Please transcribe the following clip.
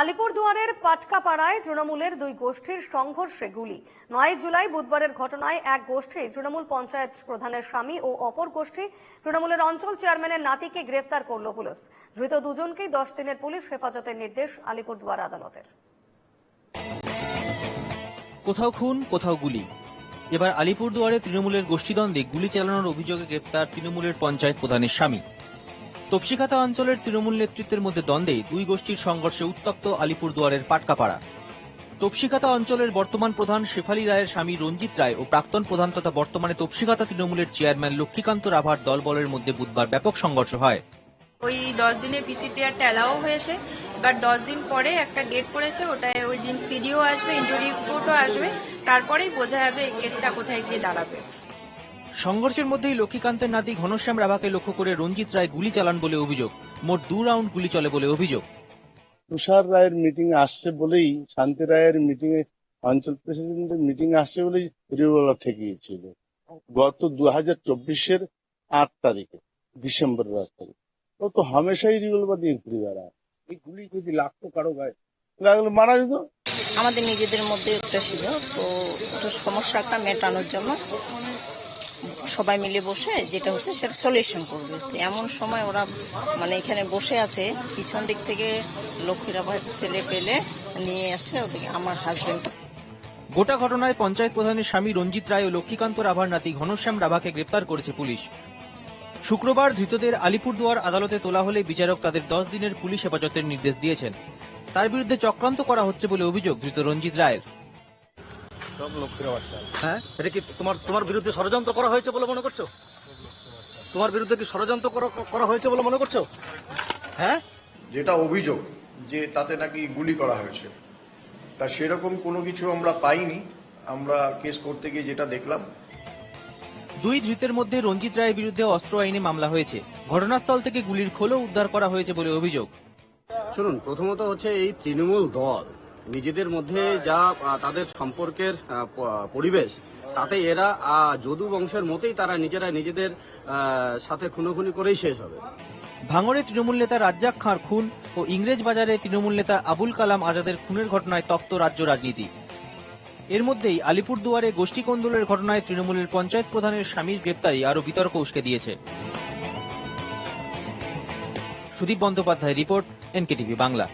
আলিপুরদুয়ারের পাটকাপাড়ায় তৃণমূলের দুই গোষ্ঠীর সংঘর্ষে গুলি। নয় জুলাই বুধবারের ঘটনায় এক গোষ্ঠী, তৃণমূল পঞ্চায়েত প্রধানের স্বামী ও অপর গোষ্ঠী, তৃণমূলের অঞ্চল চেয়ারম্যানের নাতিকে গ্রেফতার করল পুলিশ। ধৃত দুজনকেই দশ দিনের পুলিশ হেফাজতের নির্দেশ আলিপুরদুয়ার আদালতের। কোথাও খুন, কোথাও গুলি। এবার আলিপুরদুয়ারে তৃণমূলের গোষ্ঠীদ্বন্দ্বে গুলি চালানোর অভিযোগে গ্রেপ্তার তৃণমূলের পঞ্চায়েত প্রধানের স্বামী। তপসিখাতা অঞ্চলের তৃণমূল নেতৃত্বের মধ্যে দ্বন্দ্বে দুই গোষ্ঠীর সংঘর্ষে উত্তপ্ত আলিপুরদুয়ারের পাটকাপাড়া। তপসিখাতা অঞ্চলের বর্তমান প্রধান শেফালি রায়ের স্বামী রঞ্জিত রায় ও প্রাক্তন প্রধান তথা বর্তমানে তপসিখাতা তৃণমূলের চেয়ারম্যান লক্ষ্মীকান্ত রাভার দলবলের মধ্যে বুধবার ব্যাপক সংঘর্ষ হয়। ওই দশ দিনে পিসি প্লেয়ারটা অ্যালাও হয়েছে, এবার দশ দিন পরে একটা ডেট করেছে, ওটায় ওই দিন সিডিও আসবে ইঞ্জুরি রিপোর্টও আসবে, তারপরেই বোঝা যাবে কেসটা কোথায় গিয়ে দাঁড়াবে। সংঘর্ষের মধ্যেই লক্ষ্মীকান্তের নাতি ঘনশ্যাম রাভাকে লক্ষ্য করে রঞ্জিত রায় গুলি চালান বলে অভিযোগ। মোট দু রাউন্ড গুলি চলে বলে অভিযোগ। তুষার রায়ের মিটিং আসছে বলেই শান্তি রায়ের মিটিং এ অঞ্চল প্রেসিডেন্টের মিটিং আসছে বলেই রিভলভার ঠেকিয়েছিল। গত দু হাজার চব্বিশের আট তারিখে ডিসেম্বরের আট তারিখ। ও তো হামেশাই রিভলভার নিয়ে ঘুরে বেড়ায়। এই গুলি যদি লাগতো কারও গায়ে লাগলে মারা যেত। আমাদের নিজেদের মধ্যে একটা ছিল তো ওটা সমস্যাটা মেটানোর জন্য। সবাই মিলে বসে যেটা হচ্ছে সেটা সলিউশন করবে। এমন সময় ওরা মানে এখানে বসে আছে, পিছন দিক থেকে লক্ষ্মীরা ভাই ছেলে পেলে নিয়ে আসে ওদিকে আমার হাজবেন্ড গোটা ঘটনায় পঞ্চায়েত প্রধানের স্বামী রঞ্জিত রায় ও লক্ষ্মীকান্ত রাভার নাতি ঘনশ্যাম রাভাকে গ্রেপ্তার করেছে পুলিশ। শুক্রবার ধৃতদের আলিপুরদুয়ার আদালতে তোলা হলে বিচারক তাদের দশ দিনের পুলিশ হেফাজতের নির্দেশ দিয়েছেন। তার বিরুদ্ধে চক্রান্ত করা হচ্ছে বলে অভিযোগ ধৃত রঞ্জিত রায়ের। হ্যাঁ? এটা কি তোমার তোমার বিরুদ্ধে ষড়যন্ত্র করা হয়েছে বলে মনে করছ? তোমার বিরুদ্ধে কি ষড়যন্ত্র করা করা হয়েছে বলে মনে করছ? হ্যাঁ? যেটা অভিযোগ যে তাতে নাকি গুলি করা হয়েছে। তা সেরকম কোনো কিছু আমরা পাইনি। আমরা কেস করতে গিয়ে যেটা দেখলাম। দুই ধৃতের মধ্যে রঞ্জিত রায়ের বিরুদ্ধে অস্ত্র আইনে মামলা হয়েছে। ঘটনাস্থল থেকে গুলির খোলও উদ্ধার করা হয়েছে বলে অভিযোগ। শুনুন প্রথমত হচ্ছে এই তৃণমূল দল নিজেদের মধ্যে যা তাদের সম্পর্কের পরিবেশ, তাতে এরা যদু বংশের মতেই তারা নিজেরা নিজেদের সাথে খুনোখুনি করেই শেষ হবে। ভাঙড়ে তৃণমূল নেতা রাজ্জাক খাঁর খুন ও ইংরেজ বাজারে তৃণমূল নেতা আবুল কালাম আজাদের খুনের ঘটনায় তপ্ত রাজ্য রাজনীতি। এর মধ্যেই আলিপুরদুয়ারে গোষ্ঠী কোন্দলের ঘটনায় তৃণমূলের পঞ্চায়েত প্রধানের স্বামীর গ্রেপ্তারি আরও বিতর্ক উস্কে দিয়েছে। Sudip Bandyopadhyay report, NKTV Bangla.